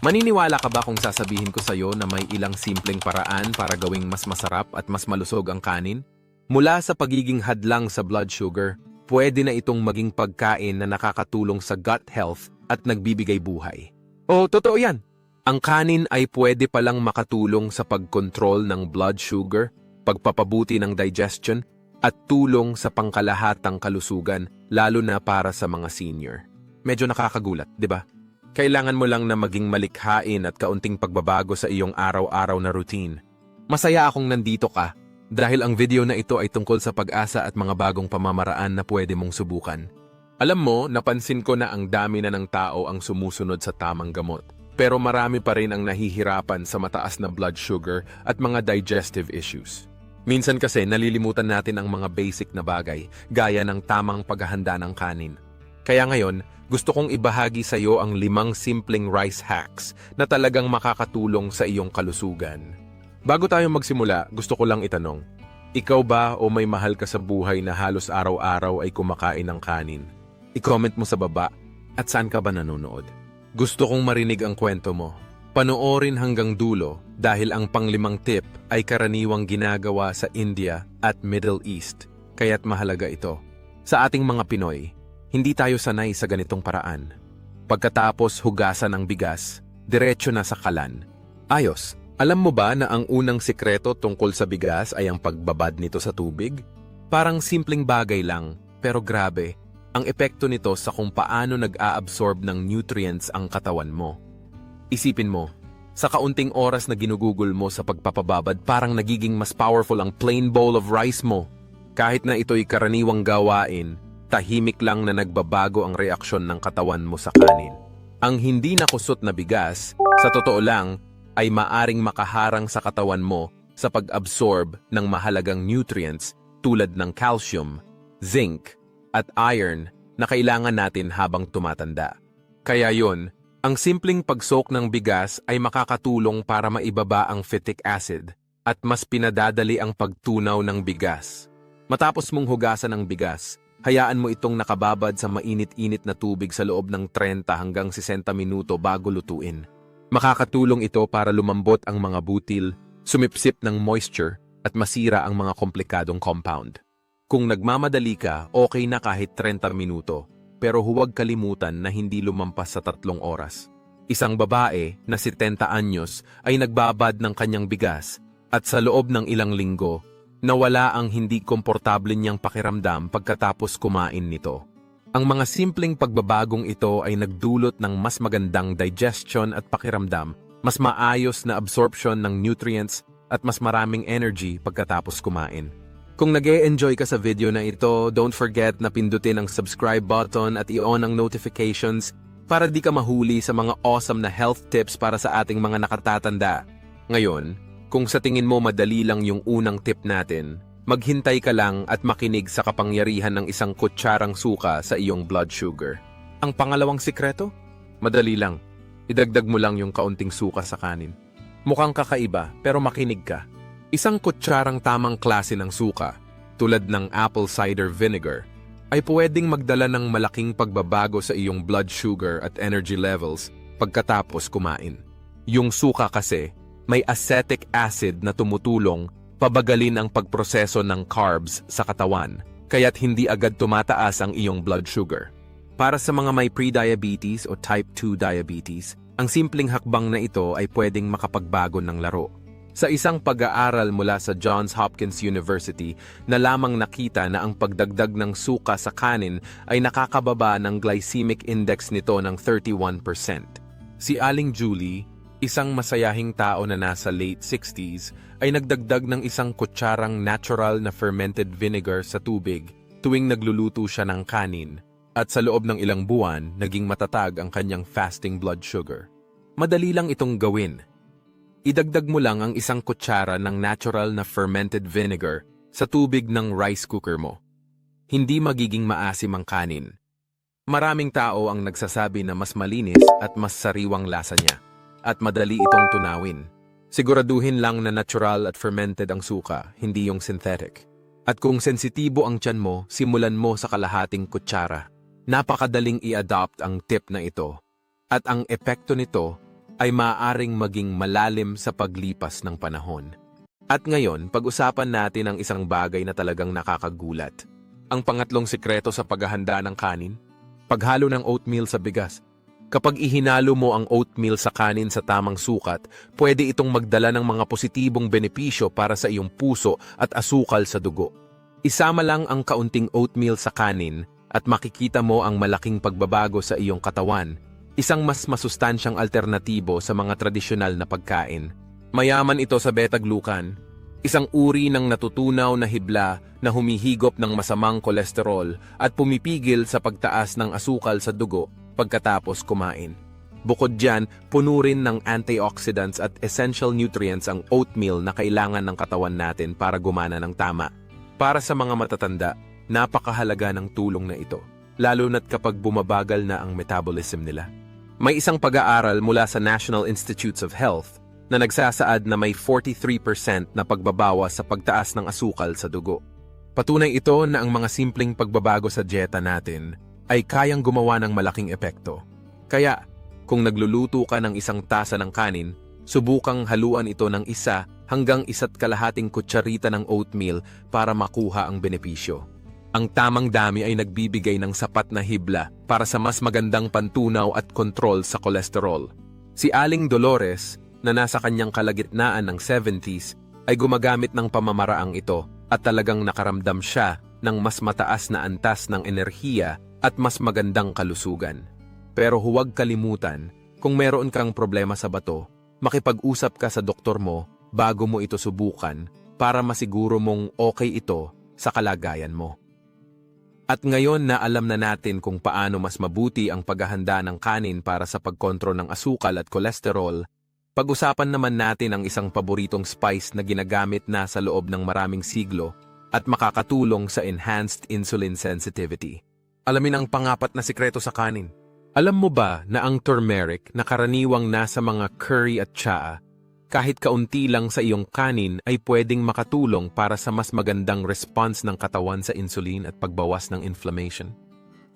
Maniniwala ka ba kung sasabihin ko sa'yo na may ilang simpleng paraan para gawing mas masarap at mas malusog ang kanin? Mula sa pagiging hadlang sa blood sugar, pwede na itong maging pagkain na nakakatulong sa gut health at nagbibigay buhay. Oh, totoo yan! Ang kanin ay pwede palang makatulong sa pagkontrol ng blood sugar, pagpapabuti ng digestion, at tulong sa pangkalahatang kalusugan, lalo na para sa mga senior. Medyo nakakagulat, di ba? Kailangan mo lang na maging malikhain at kaunting pagbabago sa iyong araw-araw na routine. Masaya akong nandito ka dahil ang video na ito ay tungkol sa pag-asa at mga bagong pamamaraan na pwede mong subukan. Alam mo, napansin ko na ang dami na ng tao ang sumusunod sa tamang gamot. Pero marami pa rin ang nahihirapan sa mataas na blood sugar at mga digestive issues. Minsan kasi nalilimutan natin ang mga basic na bagay, gaya ng tamang paghahanda ng kanin. Kaya ngayon, gusto kong ibahagi sa iyo ang limang simpleng rice hacks na talagang makakatulong sa iyong kalusugan. Bago tayo magsimula, gusto ko lang itanong, ikaw ba o may mahal ka sa buhay na halos araw-araw ay kumakain ng kanin? I-comment mo sa baba at saan ka ba nanonood? Gusto kong marinig ang kwento mo. Panoorin hanggang dulo dahil ang panglimang tip ay karaniwang ginagawa sa India at Middle East, kaya't mahalaga ito. Sa ating mga Pinoy, hindi tayo sanay sa ganitong paraan. Pagkatapos hugasan ang bigas, diretso na sa kalan. Ayos, alam mo ba na ang unang sikreto tungkol sa bigas ay ang pagbabad nito sa tubig? Parang simpleng bagay lang, pero grabe, ang epekto nito sa kung paano nag-a-absorb ng nutrients ang katawan mo. Isipin mo, sa kaunting oras na ginugugol mo sa pagpapababad, parang nagiging mas powerful ang plain bowl of rice mo. Kahit na ito'y karaniwang gawain, tahimik lang na nagbabago ang reaksyon ng katawan mo sa kanin. Ang hindi nakusot na bigas, sa totoo lang, ay maaring makaharang sa katawan mo sa pag-absorb ng mahalagang nutrients tulad ng calcium, zinc, at iron na kailangan natin habang tumatanda. Kaya yon, ang simpleng pag-soak ng bigas ay makakatulong para maibaba ang phytic acid at mas pinadadali ang pagtunaw ng bigas. Matapos mong hugasan ang bigas, hayaan mo itong nakababad sa mainit-init na tubig sa loob ng 30 hanggang 60 minuto bago lutuin. Makakatulong ito para lumambot ang mga butil, sumipsip ng moisture, at masira ang mga komplikadong compound. Kung nagmamadali ka, okay na kahit 30 minuto, pero huwag kalimutan na hindi lumampas sa tatlong oras. Isang babae na 70 anyos ay nagbabad ng kanyang bigas at sa loob ng ilang linggo, nawala ang hindi komportable niyang pakiramdam pagkatapos kumain nito. Ang mga simpleng pagbabagong ito ay nagdulot ng mas magandang digestion at pakiramdam, mas maayos na absorption ng nutrients at mas maraming energy pagkatapos kumain. Kung nag enjoy ka sa video na ito, don't forget na pindutin ang subscribe button at i-on ang notifications para di ka mahuli sa mga awesome na health tips para sa ating mga nakatatanda. Ngayon, kung sa tingin mo madali lang yung unang tip natin, maghintay ka lang at makinig sa kapangyarihan ng isang kutsarang suka sa iyong blood sugar. Ang pangalawang sikreto? Madali lang. Idagdag mo lang yung kaunting suka sa kanin. Mukhang kakaiba pero makinig ka. Isang kutsarang tamang klase ng suka, tulad ng apple cider vinegar, ay pwedeng magdala ng malaking pagbabago sa iyong blood sugar at energy levels pagkatapos kumain. Yung suka kasi, may acetic acid na tumutulong pabagalin ang pagproseso ng carbs sa katawan, kaya't hindi agad tumataas ang iyong blood sugar. Para sa mga may pre-diabetes o type 2 diabetes, ang simpleng hakbang na ito ay pwedeng makapagbago ng laro. Sa isang pag-aaral mula sa Johns Hopkins University na lamang nakita na ang pagdagdag ng suka sa kanin ay nakakababa ng glycemic index nito ng 31%. Si Aling Julie, isang masayahing tao na nasa late 60s, ay nagdagdag ng isang kutsarang natural na fermented vinegar sa tubig tuwing nagluluto siya ng kanin at sa loob ng ilang buwan naging matatag ang kanyang fasting blood sugar. Madali lang itong gawin. Idagdag mo lang ang isang kutsara ng natural na fermented vinegar sa tubig ng rice cooker mo. Hindi magiging maasim ang kanin. Maraming tao ang nagsasabi na mas malinis at mas sariwang lasa niya at madali itong tunawin. Siguraduhin lang na natural at fermented ang suka, hindi yung synthetic. At kung sensitibo ang tiyan mo, simulan mo sa kalahating kutsara. Napakadaling i-adopt ang tip na ito. At ang epekto nito ay maaaring maging malalim sa paglipas ng panahon. At ngayon, pag-usapan natin ang isang bagay na talagang nakakagulat. Ang pangatlong sikreto sa paghahanda ng kanin, paghalo ng oatmeal sa bigas. Kapag ihinalo mo ang oatmeal sa kanin sa tamang sukat, pwede itong magdala ng mga positibong benepisyo para sa iyong puso at asukal sa dugo. Isama lang ang kaunting oatmeal sa kanin at makikita mo ang malaking pagbabago sa iyong katawan, isang mas masustansyang alternatibo sa mga tradisyonal na pagkain. Mayaman ito sa beta-glucan, isang uri ng natutunaw na hibla na humihigop ng masamang kolesterol at pumipigil sa pagtaas ng asukal sa dugo pagkatapos kumain. Bukod dyan, puno rin ng antioxidants at essential nutrients ang oatmeal na kailangan ng katawan natin para gumana ng tama. Para sa mga matatanda, napakahalaga ng tulong na ito, lalo na't kapag bumabagal na ang metabolism nila. May isang pag-aaral mula sa National Institutes of Health na nagsasaad na may 43% na pagbabawas sa pagtaas ng asukal sa dugo. Patunay ito na ang mga simpleng pagbabago sa dieta natin ay kayang gumawa ng malaking epekto. Kaya, kung nagluluto ka ng isang tasa ng kanin, subukang haluan ito ng isa hanggang isa't kalahating kutsarita ng oatmeal para makuha ang benepisyo. Ang tamang dami ay nagbibigay ng sapat na hibla para sa mas magandang pantunaw at kontrol sa kolesterol. Si Aling Dolores na nasa kanyang kalagitnaan ng 70s ay gumagamit ng pamamaraang ito at talagang nakaramdam siya ng mas mataas na antas ng enerhiya at mas magandang kalusugan. Pero huwag kalimutan, kung meron kang problema sa bato, makipag-usap ka sa doktor mo bago mo ito subukan para masiguro mong okay ito sa kalagayan mo. At ngayon na alam na natin kung paano mas mabuti ang paghahanda ng kanin para sa pagkontrol ng asukal at kolesterol, pag-usapan naman natin ang isang paboritong spice na ginagamit na sa loob ng maraming siglo at makakatulong sa enhanced insulin sensitivity. Alamin ang pangapat na sikreto sa kanin. Alam mo ba na ang turmeric na karaniwang nasa mga curry at tsaa, kahit kaunti lang sa iyong kanin ay pwedeng makatulong para sa mas magandang response ng katawan sa insulin at pagbawas ng inflammation?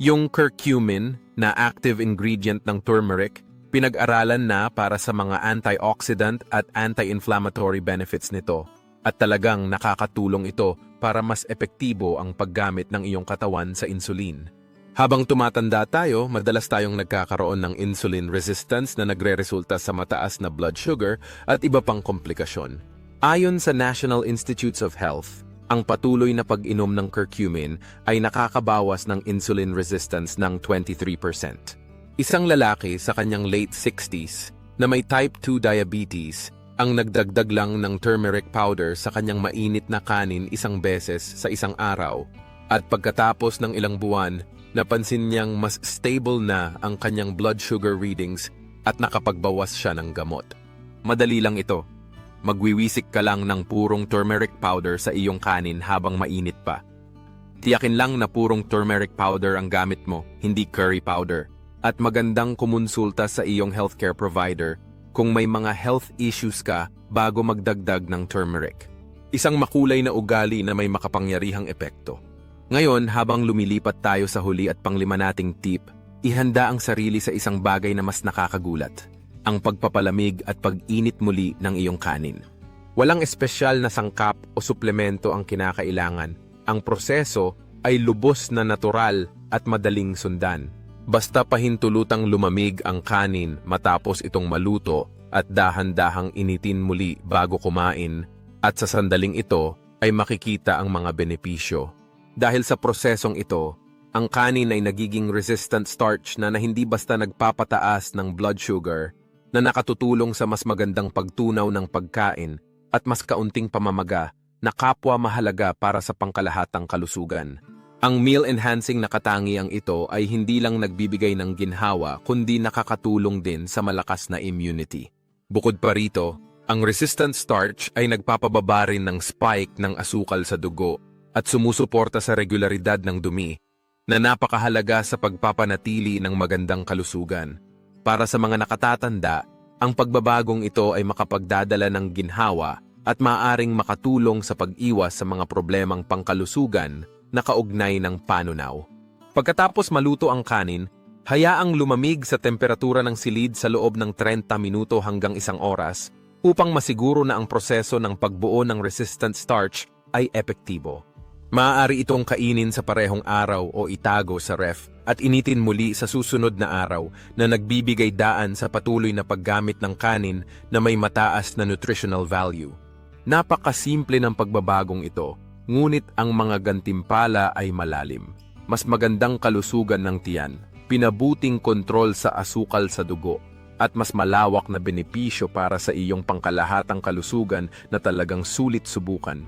Yung curcumin na active ingredient ng turmeric, pinag-aralan na para sa mga antioxidant at anti-inflammatory benefits nito at talagang nakakatulong ito para mas epektibo ang paggamit ng iyong katawan sa insulin. Habang tumatanda tayo, madalas tayong nagkakaroon ng insulin resistance na nagre-resulta sa mataas na blood sugar at iba pang komplikasyon. Ayon sa National Institutes of Health, ang patuloy na pag-inom ng curcumin ay nakakabawas ng insulin resistance ng 23%. Isang lalaki sa kanyang late 60s na may type 2 diabetes ang nagdagdag lang ng turmeric powder sa kanyang mainit na kanin isang beses sa isang araw at pagkatapos ng ilang buwan, napansin niyang mas stable na ang kanyang blood sugar readings at nakapagbawas siya ng gamot. Madali lang ito. Magwiwisik ka lang ng purong turmeric powder sa iyong kanin habang mainit pa. Tiyakin lang na purong turmeric powder ang gamit mo, hindi curry powder. At magandang kumonsulta sa iyong healthcare provider kung may mga health issues ka bago magdagdag ng turmeric. Isang makulay na ugali na may makapangyarihang epekto. Ngayon, habang lumilipat tayo sa huli at panglima nating tip, ihanda ang sarili sa isang bagay na mas nakakagulat. Ang pagpapalamig at pag-init muli ng iyong kanin. Walang espesyal na sangkap o suplemento ang kinakailangan. Ang proseso ay lubos na natural at madaling sundan. Basta pahintulutang lumamig ang kanin matapos itong maluto at dahan-dahang initin muli bago kumain at sa sandaling ito ay makikita ang mga benepisyo. Dahil sa prosesong ito, ang kanin ay nagiging resistant starch na, na hindi basta nagpapataas ng blood sugar na nakatutulong sa mas magandang pagtunaw ng pagkain at mas kaunting pamamaga na kapwa mahalaga para sa pangkalahatang kalusugan. Ang meal-enhancing na katangiang ito ay hindi lang nagbibigay ng ginhawa kundi nakakatulong din sa malakas na immunity. Bukod pa rito, ang resistant starch ay nagpapababa rin ng spike ng asukal sa dugo at sumusuporta sa regularidad ng dumi na napakahalaga sa pagpapanatili ng magandang kalusugan. Para sa mga nakatatanda, ang pagbabagong ito ay makapagdadala ng ginhawa at maaring makatulong sa pag-iwas sa mga problemang pangkalusugan na kaugnay ng panunaw. Pagkatapos maluto ang kanin, Hayaang lumamig sa temperatura ng silid sa loob ng 30 minuto hanggang isang oras upang masiguro na ang proseso ng pagbuo ng resistant starch ay epektibo. Maaari itong kainin sa parehong araw o itago sa ref at initin muli sa susunod na araw na nagbibigay daan sa patuloy na paggamit ng kanin na may mataas na nutritional value. Napakasimple ng pagbabagong ito, ngunit ang mga gantimpala ay malalim. Mas magandang kalusugan ng tiyan, pinabuting kontrol sa asukal sa dugo, at mas malawak na benepisyo para sa iyong pangkalahatang kalusugan na talagang sulit subukan.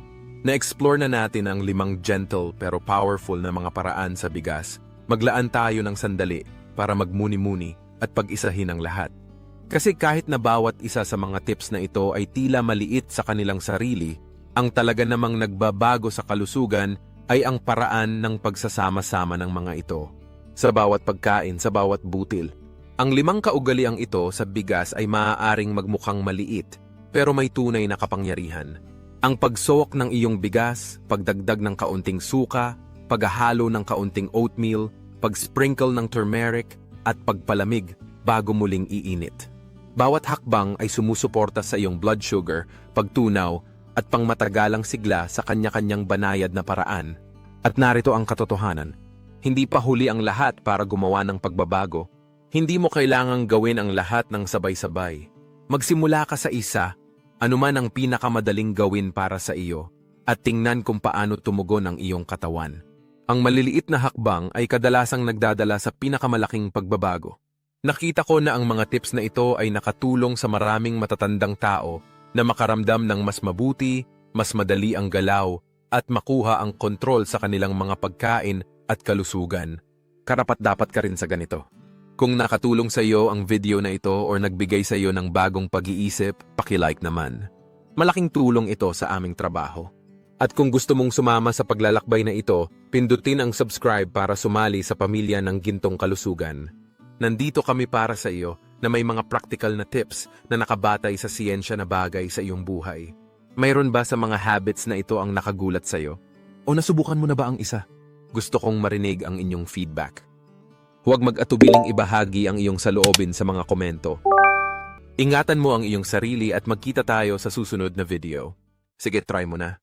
Na-explore na natin ang limang gentle pero powerful na mga paraan sa bigas. Maglaan tayo ng sandali para magmuni-muni at pag-isahin ang lahat. Kasi kahit na bawat isa sa mga tips na ito ay tila maliit sa kanilang sarili, ang talaga namang nagbabago sa kalusugan ay ang paraan ng pagsasama-sama ng mga ito. Sa bawat pagkain, sa bawat butil. Ang limang kaugaliang ito sa bigas ay maaaring magmukhang maliit, pero may tunay na kapangyarihan. Ang pagsok ng iyong bigas, pagdagdag ng kaunting suka, paghahalo ng kaunting oatmeal, pag-sprinkle ng turmeric, at pagpalamig bago muling iinit. Bawat hakbang ay sumusuporta sa iyong blood sugar, pagtunaw, at pangmatagalang sigla sa kanya-kanyang banayad na paraan. At narito ang katotohanan. Hindi pa huli ang lahat para gumawa ng pagbabago. Hindi mo kailangang gawin ang lahat ng sabay-sabay. Magsimula ka sa isa, anuman ang pinakamadaling gawin para sa iyo, at tingnan kung paano tumugon ang iyong katawan. Ang maliliit na hakbang ay kadalasang nagdadala sa pinakamalaking pagbabago. Nakita ko na ang mga tips na ito ay nakatulong sa maraming matatandang tao na makaramdam ng mas mabuti, mas madali ang galaw, at makuha ang kontrol sa kanilang mga pagkain at kalusugan. Karapat dapat ka rin sa ganito. Kung nakatulong sa iyo ang video na ito or nagbigay sa iyo ng bagong pag-iisip, paki-like naman. Malaking tulong ito sa aming trabaho. At kung gusto mong sumama sa paglalakbay na ito, pindutin ang subscribe para sumali sa pamilya ng Gintong Kalusugan. Nandito kami para sa iyo na may mga practical na tips na nakabatay sa siyensya na bagay sa iyong buhay. Mayroon ba sa mga habits na ito ang nakagulat sa iyo? O nasubukan mo na ba ang isa? Gusto kong marinig ang inyong feedback. Huwag mag-atubiling ibahagi ang iyong saloobin sa mga komento. Ingatan mo ang iyong sarili at magkita tayo sa susunod na video. Sige, try mo na.